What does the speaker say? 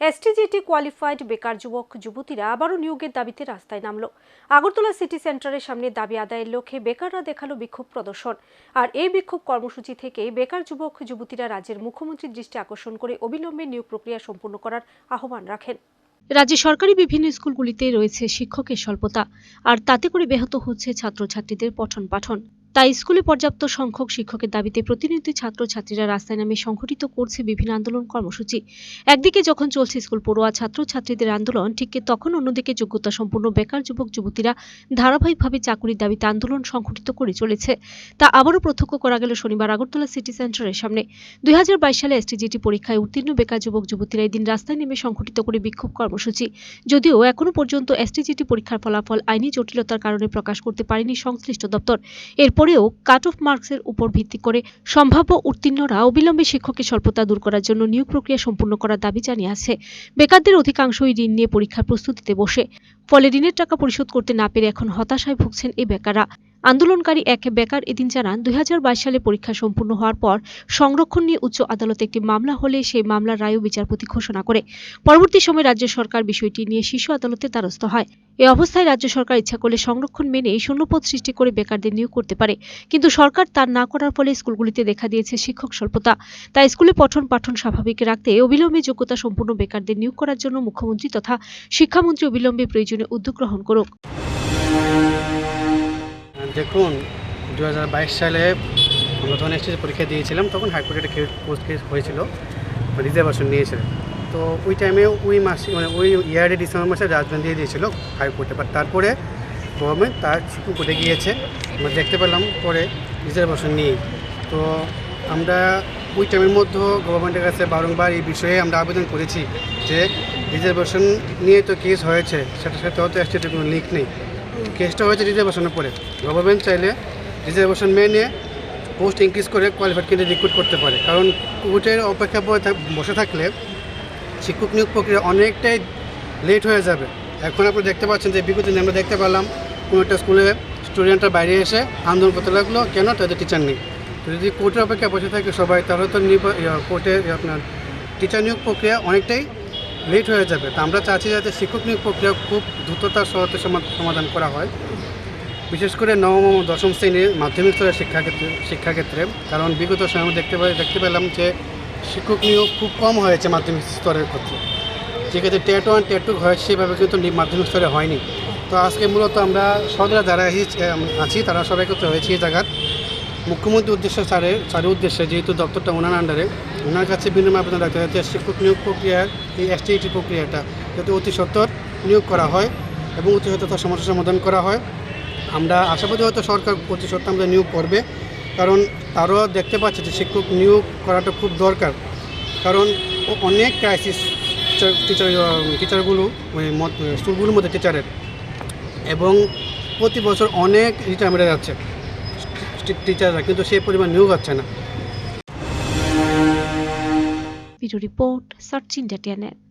STGT qualified বেকার যুবক, যুবতীরা আবারও নিয়োগের দাবিতে রাস্তায় নামল। আগরতলা সিটি সেন্টারের সামনে দাবি আদায়ের লক্ষ্যে বেকাররা দেখাল বিক্ষোভ প্রদর্শন। আর এই বিক্ষোভ কর্মসূচি থেকে বেকার যুবক, যুবতীরা রাজ্যের মুখ্যমন্ত্রীর দৃষ্টি আকর্ষণ করে অবিলম্বে নিয়োগ প্রক্রিয়া সম্পূর্ণ করার আহ্বান রাখেন। রাজ্যে সরকারি বিভিন্ন স্কুলগুলিতে রয়েছে শিক্ষকের স্বল্পতা, আর তাতে করে ব্যাহত হচ্ছে ছাত্রছাত্রীদের পঠন পাঠন তাই স্কুলে পর্যাপ্ত সংখ্যক শিক্ষকের দাবিতে প্রতিনিধি ছাত্রছাত্রীরা রাস্তায় নামে সংঘটিত করছে বিভিন্ন আন্দোলন কর্মসূচি। একদিকে যখন চলছে স্কুল পড়ুয়া ছাত্রছাত্রীদের আন্দোলন, ঠিক তখন অন্যদিকে যোগ্যতা সম্পন্ন বেকার যুবক যুবতীরা ধারাবাহিকভাবে চাকুরির দাবিতে আন্দোলন সংঘটিত করে চলেছে। তা আবারও প্রত্যক্ষ করা গেল শনিবার আগরতলা সিটি সেন্টারের সামনে। দুই হাজার বাইশ সালে এসটিজিটি পরীক্ষায় উত্তীর্ণ বেকার যুবক যুবতীরা এদিন রাস্তায় নেমে সংঘটিত করে বিক্ষোভ কর্মসূচি। যদিও এখনও পর্যন্ত এসটিজিটি পরীক্ষার ফলাফল আইনি জটিলতার কারণে প্রকাশ করতে পারেনি সংশ্লিষ্ট দপ্তর। এরপরেও কাট অফ মার্কসের উপর ভিত্তি করে সম্ভাব্য উত্তীর্ণরা অবিলম্বে শিক্ষকের স্বল্পতা দূর করার জন্য নিয়োগ প্রক্রিয়া সম্পূর্ণ করার দাবি জানিয়ে আছে। বেকারদের অধিকাংশই ঋণ নিয়ে পরীক্ষার প্রস্তুতিতে বসে, ফলে ঋণের টাকা পরিশোধ করতে না পেরে এখন হতাশায় ভুগছেন এই বেকাররা। আন্দোলনকারী এক বেকার এদিন জানান, দুই হাজার বাইশ সালে পরীক্ষা সম্পূর্ণ হওয়ার পর সংরক্ষণ নিয়ে উচ্চ আদালতে একটি মামলা হলে সেই মামলার রায়ও বিচারপতি ঘোষণা করে। পরবর্তী সময়ে রাজ্য সরকার বিষয়টি নিয়ে শীর্ষ আদালতে দ্বারস্থ হয়। এ অবস্থায় রাজ্য সরকার ইচ্ছা করলে সংরক্ষণ মেনে শূন্যপদ সৃষ্টি করে বেকারদের নিয়োগ করতে পারে। কিন্তু সরকার তার না করার ফলে স্কুলগুলিতে দেখা দিয়েছে শিক্ষক স্বল্পতা। তাই স্কুলে পঠন পাঠন স্বাভাবিক রাখতে অবিলম্বে যোগ্যতা সম্পূর্ণ বেকারদের নিয়োগ করার জন্য মুখ্যমন্ত্রী তথা শিক্ষামন্ত্রী অবিলম্বে প্রয়োজনীয় উদ্যোগ গ্রহণ করুক। দেখুন দু হাজার বাইশ সালে আমরা যখন এসটিসি পরীক্ষা দিয়েছিলাম, তখন হাইকোর্টে একটা পোস্ট কেস হয়েছিল রিজার্ভেশন নিয়েছিল। তো ওই টাইমে ওই মাসে মানে ওই ইয়ারে ডিসেম্বর মাসে রাজধানী দিয়ে দিয়েছিল হাইকোর্টে বাট তারপরে গভর্নমেন্ট তার সুপ্রিম কোর্টে গিয়েছে। আমরা দেখতে পেলাম, পরে রিজার্ভেশন নিয়ে। তো আমরা ওই টাইমের মধ্যে গভর্নমেন্টের কাছে বারংবার এই বিষয়ে আমরা আবেদন করেছি যে রিজার্ভেশন নিয়ে তো কেস হয়েছে, সেটার সাথে অত এসটিটির কোনো লিঙ্ক নেই। কেসটা হয়েছে রিজার্ভেশনের পরে। গভর্নমেন্ট চাইলে রিজার্ভেশন মেনে পোস্ট ইনক্রিজ করে কোয়ালিফাইড ক্যান্ডিডেট রিক্রুট করতে পারে। কারণ কোর্টের অপেক্ষা বসে থাকলে শিক্ষক নিয়োগ প্রক্রিয়া অনেকটাই লেট হয়ে যাবে। এখন আপনি দেখতে পাচ্ছেন যে বিগত আমরা দেখতে পেলাম, কোনো একটা স্কুলে স্টুডেন্টরা বাইরে এসে আন্দোলন করতে লাগল, কেন তাদের টিচার নেই? যদি কোর্টের অপেক্ষা বসে থাকে সবাই, তাহলে তো কোর্টে আপনার টিচার নিয়োগ প্রক্রিয়া অনেকটাই লেট হয়ে যাবে। তা আমরা চাচ্ছি যাতে শিক্ষক নিয়োগ প্রক্রিয়া খুব দ্রুততার সহতে সমা- সমাধান করা হয়। বিশেষ করে নবম ও দশম শ্রেণির মাধ্যমিক স্তরের শিক্ষাক্ষেত্রে শিক্ষাক্ষেত্রে। কারণ বিগত সময় দেখতে পাই দেখতে পেলাম যে শিক্ষক নিয়োগ খুব কম হয়েছে মাধ্যমিক স্তরের ক্ষেত্রে। যেক্ষেত্রে টেট ওয়ান, টেট টু হয়েছে সেভাবে কিন্তু মাধ্যমিক স্তরে হয়নি। তো আজকে মূলত আমরা সদরা যারা আছি- তারা সবাই করতে হয়েছে এই জায়গার। মুখ্যমন্ত্রীর উদ্দেশ্যে, স্যারের স্যারের উদ্দেশ্যে যেহেতু দপ্তরটা ওনার আন্ডারে ওনার কাছে বিনিময় আবেদন রাখতে যাতে শিক্ষক নিয়োগ প্রক্রিয়ার এই এসটিইটি প্রক্রিয়াটা, যাতে অতি সত্বর নিয়োগ করা হয় এবং অতি সত্বর তার সমস্যা সমাধান করা হয়। আমরা আশাবাদী হয়তো সরকার অতি সত্ত্বর আমাদের নিয়োগ করবে, কারণ তারও দেখতে পাচ্ছে যে শিক্ষক নিয়োগ করাটা খুব দরকার। কারণ অনেক ক্রাইসিস টিচার টিচারগুলো স্কুলগুলোর মধ্যে টিচারের এবং প্রতি বছর অনেক রিটায়ারমেন্টে যাচ্ছে টিচাররা কিন্তু সেই পরিমাণ নিয়োগ হচ্ছে না। Video Report, search Sachin Datianet.